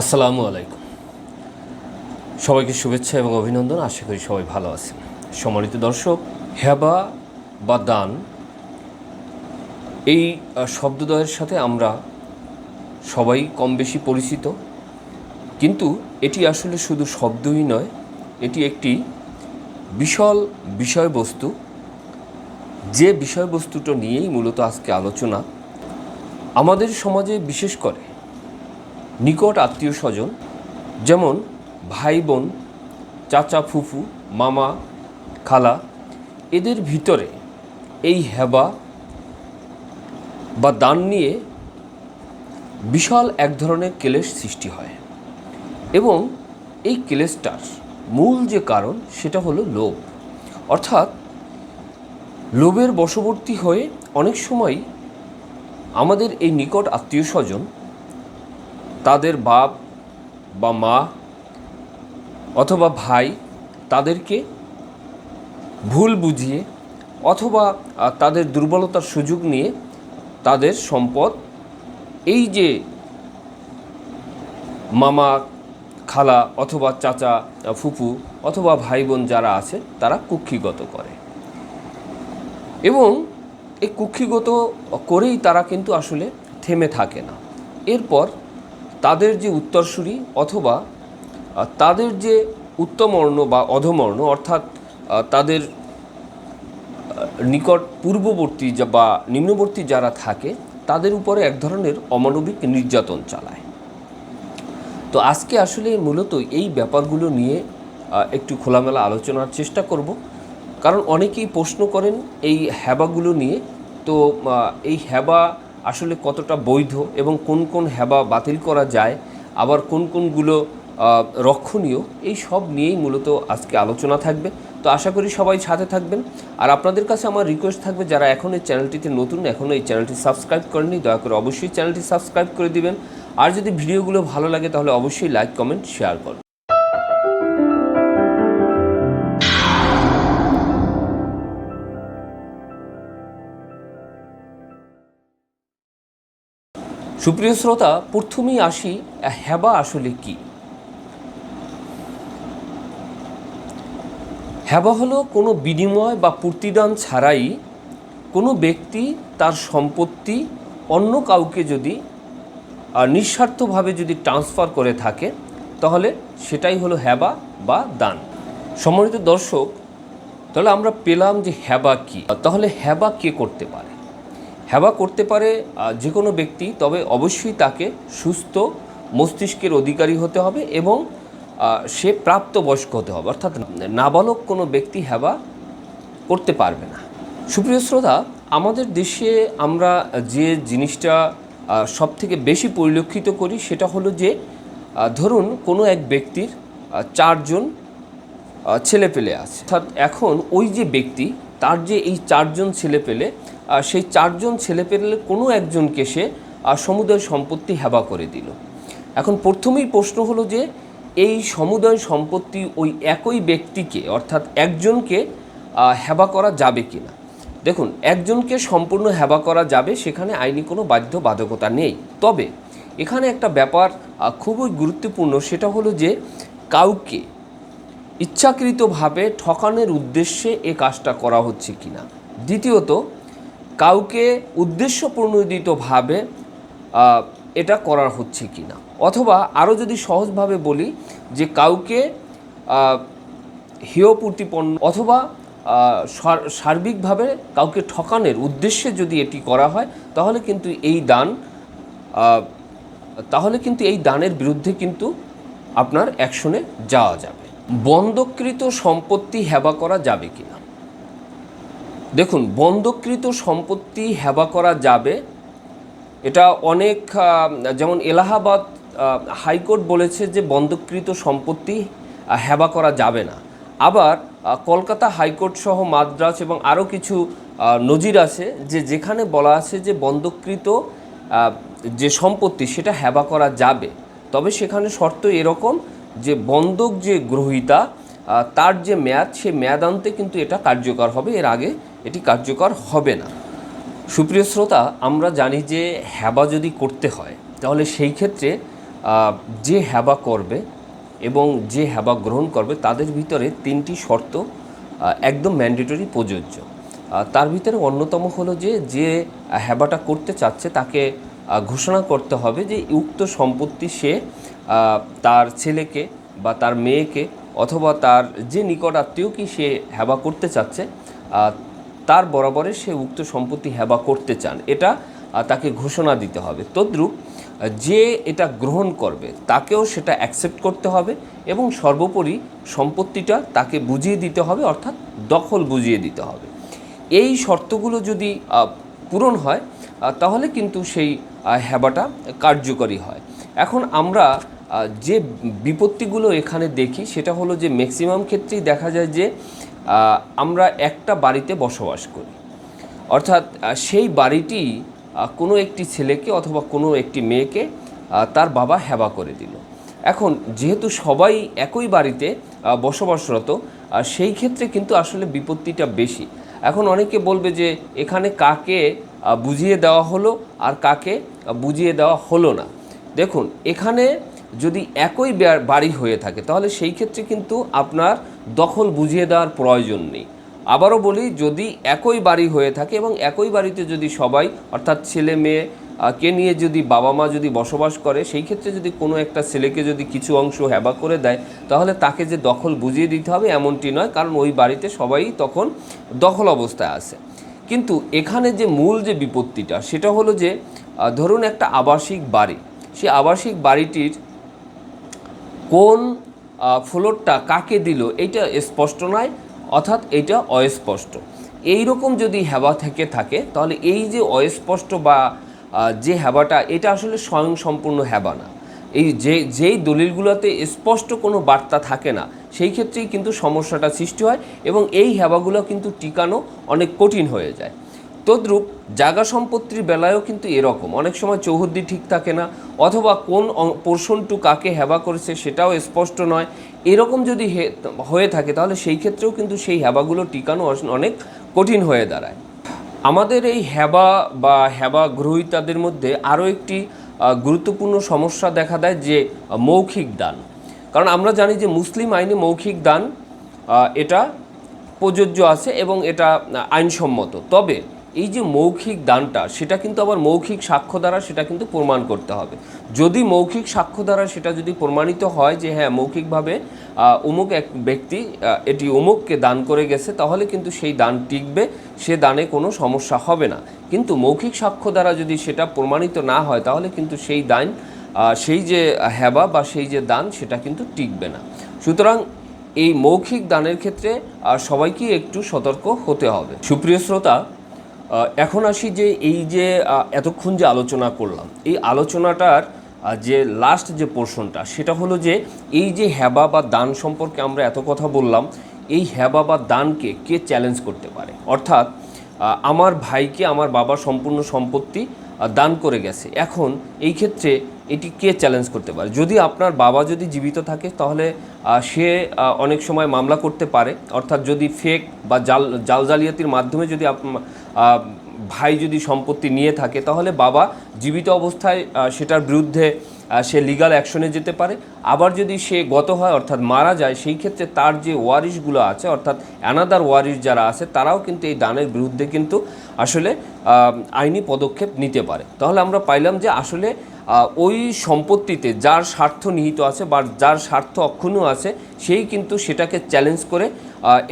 আসসালামু আলাইকুম। সবাইকে শুভেচ্ছা এবং অভিনন্দন। আশা করি সবাই ভালো আছেন। সম্মানিত দর্শক, হেবা বা দান, এই শব্দদ্বয়ের সাথে আমরা সবাই কম বেশি পরিচিত। কিন্তু এটি আসলে শুধু শব্দই নয়, এটি একটি বিশাল বিষয়বস্তু। যে বিষয়বস্তুটা নিয়েই মূলত আজকে আলোচনা, আমাদের সমাজে বিশেষ করে নিকট আত্মীয় স্বজন, যেমন ভাই বোন, চাচা ফুফু, মামা, খালা, এদের ভিতরে এই হেবা বা দান নিয়ে বিশাল এক ধরনের ক্লেশ সৃষ্টি হয়। এবং এই ক্লেশটার মূল যে কারণ, সেটা হলো লোভ। অর্থাৎ লোভের বশবর্তী হয়ে অনেক সময় আমাদের এই নিকট আত্মীয় স্বজন তাদের বাপ বা মা অথবা ভাই তাদেরকে ভুল বুঝিয়ে অথবা তাদের দুর্বলতার সুযোগ নিয়ে তাদের সম্পদ, এই যে মামা, খালা অথবা চাচা ফুফু অথবা ভাই বোন যারা আছে, তারা কুক্ষিগত করে। এবং এই কুক্ষিগত করেই তারা কিন্তু আসলে থেমে থাকে না। এরপর তাদের যে উত্তরসূরি অথবা তাদের যে উত্তমর্ণ বা অধমর্ণ, অর্থাৎ তাদের নিকট পূর্ববর্তী বা নিম্নবর্তী যারা থাকে, তাদের উপরে এক ধরনের অমানবিক নির্যাতন চালায়। তো আজকে আসলে মূলত এই ব্যাপারগুলো নিয়ে একটু খোলামেলা আলোচনার চেষ্টা করব। কারণ অনেকেই প্রশ্ন করেন এই হ্যাবাগুলো নিয়ে। তো এই হ্যাবা আসলে কতটা বৈধ এবং কোন কোন হ্যাবা বাতিল করা যায়, আবার কোন কোনগুলো রক্ষণীয়, এই সব নিয়েই মূলত আজকে আলোচনা থাকবে। তো আশা করি সবাই সাথে থাকবেন। আর আপনাদের কাছে আমার রিকোয়েস্ট থাকবে, যারা এখন এই চ্যানেলটিতে নতুন এখনও এই চ্যানেলটি সাবস্ক্রাইব করেননি, দয়া করে অবশ্যই চ্যানেলটি সাবস্ক্রাইব করে দিবেন। আর যদি ভিডিওগুলো ভালো লাগে, তাহলে অবশ্যই লাইক কমেন্ট শেয়ার করুন। সুপ্রিয় শ্রোতা, প্রথমেই আসি, হ্যাবা আসলে কি? হ্যাবা হলো কোনো বিনিময় বা প্রতিদান ছাড়াই কোনো ব্যক্তি তার সম্পত্তি অন্য কাউকে যদি নিঃস্বার্থভাবে যদি ট্রান্সফার করে থাকে, তাহলে সেটাই হলো হ্যাবা বা দান। সম্মানিত দর্শক, তাহলে আমরা পেলাম যে হ্যাবা কি। তাহলে হ্যাবা কে করতে পারে? হ্যাবা করতে পারে যে কোনো ব্যক্তি তবে অবশ্যই তাকে সুস্থ মস্তিষ্কের অধিকারী হতে হবে এবং সে প্রাপ্তবয়স্ক হতে হবে। অর্থাৎ নাবালক কোনো ব্যক্তি হ্যাবা করতে পারবে না। সুপ্রিয় শ্রোতা আমাদের দেশে আমরা যে জিনিসটা সব থেকে বেশি পরিলক্ষিত করি সেটা হলো যে ধরুন কোনো এক ব্যক্তির চারজন আহ, ছেলেপেলে আছে। অর্থাৎ এখন ওই যে ব্যক্তি তার যে এই চারজন ছেলে পেলে সেই চারজন ছেলে পেলে কোনো একজনকে সে সমুদয় সম্পত্তি হেবা করে দিল। এখন প্রথমেই প্রশ্ন হলো যে, এই সমুদয় সম্পত্তি ওই একই ব্যক্তিকে, অর্থাৎ একজনকে হেবা করা যাবে কি না দেখুন, একজনকে সম্পূর্ণ হেবা করা যাবে সেখানে আইনি কোনো বাধ্যবাধকতা নেই। তবে এখানে একটা ব্যাপার খুবই গুরুত্বপূর্ণ, সেটা হলো যে, কাউকে ইচ্ছাকৃতভাবে ঠকানোর উদ্দেশ্যে এ কাজটা করা হচ্ছে কি না দ্বিতীয়ত কাউকে উদ্দেশ্যপ্রণোদিতভাবে আহ, এটা করা হচ্ছে কিনা। অথবা আরও যদি সহজভাবে বলি যে কাউকে হেয় প্রতিপন্ন অথবা সার- সার্বিকভাবে কাউকে ঠকানোর উদ্দেশ্যে যদি এটি করা হয় তাহলে কিন্তু এই দান তাহলে কিন্তু এই দানের বিরুদ্ধে কিন্তু আপনার অ্যাকশনে যাওয়া যাবে। বন্ধকৃত সম্পত্তি হেবা করা যাবে কিনা? দেখুন, বন্ধকৃত সম্পত্তি হেবা করা যাবে। এটা অনেক যেমন এলাহাবাদ হাইকোর্ট বলেছে যে বন্ধকৃত সম্পত্তি হেবা করা যাবে না। আবার কলকাতা হাইকোর্ট সহ মাদ্রাজ এবং আরও কিছু নজির আছে যে যেখানে বলা আছে যে বন্ধকৃত যে সম্পত্তি সেটা হেবা করা যাবে। তবে সেখানে শর্ত এরকম যে বন্ধক যে গ্রহীতা তার যে মেয়াদ, সে মেয়াদ আনতে কিন্তু এটা কার্যকর হবে, এর আগে এটি কার্যকর হবে না। সুপ্রিয় শ্রোতা, আমরা জানি যে হ্যাবা যদি করতে হয়, তাহলে সেই ক্ষেত্রে যে হ্যাবা করবে এবং যে হ্যাবা গ্রহণ করবে, তাদের ভিতরে তিনটি শর্ত একদম ম্যান্ডেটরি প্রযোজ্য। তার ভিতরে অন্যতম হলো যে যে হ্যাবাটা করতে চাচ্ছে, তাকে ঘোষণা করতে হবে যে উক্ত সম্পত্তি সে তার ছেলেকে বা তার মেয়েকে অথবা তার যে নিকট আত্মীয়কে সে হেবা করতে চাচ্ছে তার বরাবরে সে উক্ত সম্পত্তি হেবা করতে চান। এটা তাকে ঘোষণা দিতে হবে। তদ্রূপ, যে এটা গ্রহণ করবে, তাকেও সেটা অ্যাকসেপ্ট করতে হবে এবং সর্বোপরি সম্পত্তিটা তাকে বুঝিয়ে দিতে হবে, অর্থাৎ দখল বুঝিয়ে দিতে হবে। এই শর্তগুলো যদি পূরণ হয় তাহলে কিন্তু সেই আহ, হেবাটা কার্যকরী হয়। এখন আমরা যে বিপত্তিগুলো এখানে দেখি সেটা হলো যে ম্যাক্সিমাম ক্ষেত্রেই দেখা যায় যে আমরা একটা বাড়িতে বসবাস করি। অর্থাৎ সেই বাড়িটি কোনো একটি ছেলেকে অথবা কোনো একটি মেয়েকে তার বাবা হেবা করে দিল। এখন যেহেতু সবাই একই বাড়িতে বসবাসরত সেই ক্ষেত্রে কিন্তু আসলে বিপত্তিটা বেশি। এখন অনেকে বলবে যে এখানে কাকে বুঝিয়ে দেওয়া হলো আর কাকে বুঝিয়ে দেওয়া হলো না। দেখুন, এখানে যদি একই বাড়ি হয়ে থাকে, তাহলে সেই ক্ষেত্রে কিন্তু আপনার দখল বুঝিয়ে দেওয়ার প্রয়োজন নেই। আবারও বলি, যদি একই বাড়ি হয়ে থাকে এবং একই বাড়িতে যদি সবাই, অর্থাৎ ছেলে মেয়ে কে নিয়ে যদি বাবা মা যদি বসবাস করে, সেই ক্ষেত্রে যদি কোনো একটা ছেলেকে যদি কিছু অংশ হেবা করে দেয়, তাহলে তাকে যে দখল বুঝিয়ে দিতে হবে এমনটি নয়, কারণ ওই বাড়িতে সবাই তখন দখল অবস্থায় আছে। কিন্তু এখানে যে মূল যে বিপত্তিটা, সেটা হলো যে ধরুন একটা আবাসিক বাড়ি, সেই আবাসিক বাড়িটির কোন ফ্লোরটা কাকে দিল, এটা স্পষ্ট নয়, অর্থাৎ এটা অস্পষ্ট। এই রকম যদি হেবা থেকে থাকে, তাহলে এই যে অস্পষ্ট বা যে হ্যাবাটা, এটা আসলে স্বয়ং সম্পূর্ণ হেবা না। এই যে, যেই দলিলগুলোতে স্পষ্ট কোনো বার্তা থাকে না, সেই ক্ষেত্রেই কিন্তু সমস্যাটা সৃষ্টি হয় এবং এই হ্যাবাগুলো কিন্তু টিকানো অনেক কঠিন হয়ে যায়। তদ্রূপ জাগা সম্পত্তির বেলায়ও কিন্তু এরকম। অনেক সময় চৌহদ্দি ঠিক থাকে না, অথবা কোন পোর্শনটু কাকে হ্যাবা করেছে সেটাও স্পষ্ট নয়। এরকম যদি হয়ে থাকে, তাহলে সেই ক্ষেত্রেও কিন্তু সেই হ্যাবাগুলো টিকানো অনেক কঠিন হয়ে দাঁড়ায়। আমাদের এই হেবা বা হেবা গ্রহিতাদের মধ্যে আরও একটি গুরুত্বপূর্ণ সমস্যা দেখা দেয় যে মৌখিক দান। কারণ আমরা জানি যে মুসলিম আইনে মৌখিক দান এটা প্রযোজ্য আছে এবং এটা আইনসম্মত। তবে এই যে মৌখিক দানটা, সেটা কিন্তু আবার মৌখিক সাক্ষ্য দ্বারা সেটা কিন্তু প্রমাণ করতে হবে। যদি মৌখিক সাক্ষ্য দ্বারা সেটা যদি প্রমাণিত হয় যে হ্যাঁ মৌখিকভাবে অমুক এক ব্যক্তি এটি অমুককে দান করে গেছে, তাহলে কিন্তু সেই দান টিকবে, সে দানে কোনো সমস্যা হবে না। কিন্তু মৌখিক সাক্ষ্য দ্বারা যদি সেটা প্রমাণিত না হয়, তাহলে কিন্তু সেই দান সেই যে হেবা বা সেই যে দান, সেটা কিন্তু টিকবে না। সুতরাং এই মৌখিক দানের ক্ষেত্রে সবাইকে একটু সতর্ক হতে হবে। সুপ্রিয় শ্রোতা এখন আসি যে এই যে এতক্ষণ যে আলোচনা করলাম, এই আলোচনাটার যে লাস্ট যে পোর্শনটা সেটা হলো যে এই যে হ্যাবা বা দান সম্পর্কে আমরা এত কথা বললাম, এই হ্যাবা বা দানকে কে চ্যালেঞ্জ করতে পারে? অর্থাৎ আমার ভাইকে, আমার বাবা সম্পূর্ণ সম্পত্তি দান করে গেছে। এখন এই ক্ষেত্রে এটি কে চ্যালেঞ্জ করতে পারে। যদি আপনার বাবা যদি জীবিত থাকে, তাহলে সে অনেক সময় মামলা করতে পারে। অর্থাৎ যদি ফেক বা জাল জাল জালিয়াতির মাধ্যমে যদি ভাই যদি সম্পত্তি নিয়ে থাকে, তাহলে বাবা জীবিত অবস্থায় সেটার বিরুদ্ধে সে লিগাল অ্যাকশনে যেতে পারে। আবার যদি সে গত হয়, অর্থাৎ মারা যায়, সেই ক্ষেত্রে তার যে ওয়ারিশগুলো আছে, অর্থাৎ অ্যানাদার ওয়ারিশ যারা আছে, তারাও কিন্তু এই দানের বিরুদ্ধে কিন্তু আসলে আইনি পদক্ষেপ নিতে পারে। তাহলে আমরা পাইলাম যে আসলে ওই সম্পত্তিতে যার স্বার্থ নিহিত আছে বা যার স্বার্থ অক্ষুণ্ণ আছে, সেই কিন্তু সেটাকে চ্যালেঞ্জ করে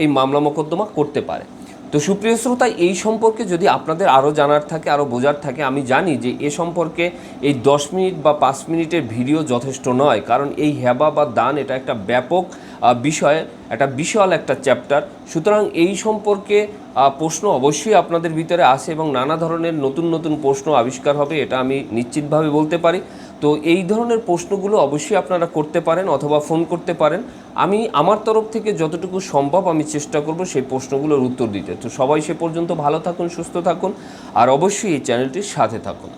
এই মামলা মোকদ্দমা করতে পারে। তো সুপ্রিয় শ্রোতা, এই সম্পর্কে যদি আপনাদের আরও জানার থাকে আরও বোঝার থাকে, আমি জানি যে এ সম্পর্কে এই দশ মিনিট বা পাঁচ মিনিটের ভিডিও যথেষ্ট নয়, কারণ এই হেবা বা দান এটা একটা ব্যাপক বিষয়, একটা বিশাল একটা চ্যাপ্টার। সুতরাং এই সম্পর্কে প্রশ্ন অবশ্যই আপনাদের ভিতরে আসে এবং নানা ধরনের নতুন নতুন প্রশ্ন আবিষ্কার হবে, এটা আমি নিশ্চিতভাবে বলতে পারি। তো এই ধরনের প্রশ্নগুলো অবশ্যই আপনারা করতে পারেন অথবা ফোন করতে পারেন। আমি আমার তরফ থেকে যতটুকু সম্ভব আমি চেষ্টা করব সেই প্রশ্নগুলোর উত্তর দিতে। তো সবাই সে পর্যন্ত ভালো থাকুন, সুস্থ থাকুন, আর অবশ্যই এই চ্যানেলটির সাথে থাকুন।